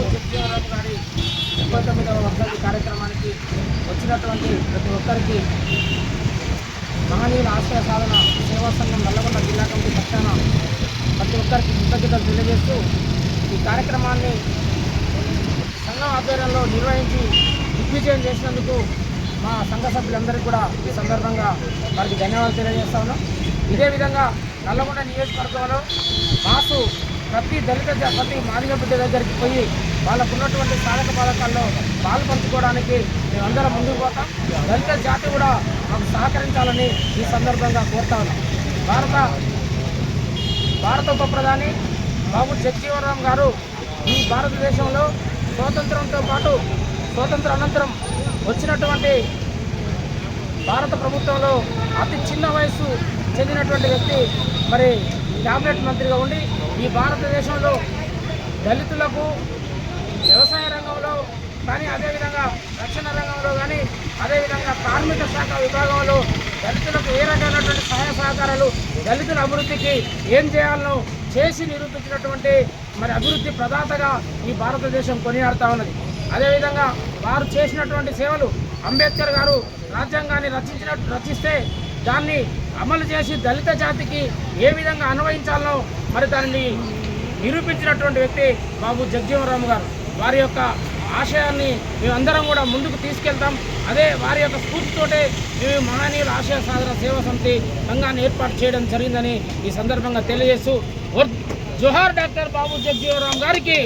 బాబు జగజీవనరావు గారి డెబ్బై తొమ్మిదవ వర్షాది కార్యక్రమానికి వచ్చినటువంటి ప్రతి ఒక్కరికి మహనీయుల ఆశ్రయ సాధన సేవా సంఘం నల్లగొండ జిల్లా కమిటీ పక్షాన ప్రతి ఒక్కరికి కృతజ్ఞతలు తెలియజేస్తూ ఈ కార్యక్రమాన్ని సంఘం ఆధ్వర్యంలో నిర్వహించి దిగ్విజయం చేసినందుకు మా సంఘ సభ్యులందరికీ కూడా ఈ సందర్భంగా వారికి ధన్యవాదాలు తెలియజేస్తా ఉన్నాం. ఇదే విధంగా నల్లగొండ నియోజకవర్గంలో మాసు ప్రతి దళిత ప్రతి మాదిగ బిడ్డ దగ్గరికి పోయి వాళ్ళకు ఉన్నటువంటి స్థానిక పథకాల్లో పాలు పంచుకోవడానికి మేమందరం ముందుకు పోతాం. దళిత జాతి కూడా మాకు సహకరించాలని ఈ సందర్భంగా కోరుతా ఉన్నాం. భారత భారత ఉప ప్రధాని బాబు జగజీవనరామ్ గారు ఈ భారతదేశంలో స్వాతంత్రంతో పాటు స్వాతంత్ర అనంతరం వచ్చినటువంటి భారత ప్రభుత్వంలో అతి చిన్న వయసు చెందినటువంటి వ్యక్తి మరి క్యాబినెట్ మంత్రిగా ఉండి ఈ భారతదేశంలో దళితులకు వ్యవసాయ రంగంలో కానీ అదేవిధంగా రక్షణ రంగంలో కానీ అదేవిధంగా కార్మిక శాఖ విభాగంలో దళితులకు ఏ రకమైనటువంటి సహాయ సహకారాలు దళితుల అభివృద్ధికి ఏం చేయాలనో చేసి నిరూపించినటువంటి మరి అభివృద్ధి ప్రదాతగా ఈ భారతదేశం కొనియాడుతూ ఉన్నది. అదేవిధంగా వారు చేసినటువంటి సేవలు అంబేద్కర్ గారు రాజ్యాంగాన్ని రచించినట్టు రచిస్తే దాన్ని అమలు చేసి దళిత జాతికి ఏ విధంగా అన్వయించాలనో మరి దాన్ని నిరూపించినటువంటి వ్యక్తి బాబు జగజీవనరామ్ గారు. వారి యొక్క ఆశయాన్ని మేమందరం కూడా ముందుకు తీసుకెళ్తాం. అదే వారి యొక్క స్ఫూర్తితోటే మేము మహనీయుల ఆశయ సాధన సేవా సమితి సంఘాన్ని ఏర్పాటు చేయడం జరిగిందని ఈ సందర్భంగా తెలియజేస్తూ జోహార్ డాక్టర్ బాబు జగజీవనరామ్ గారికి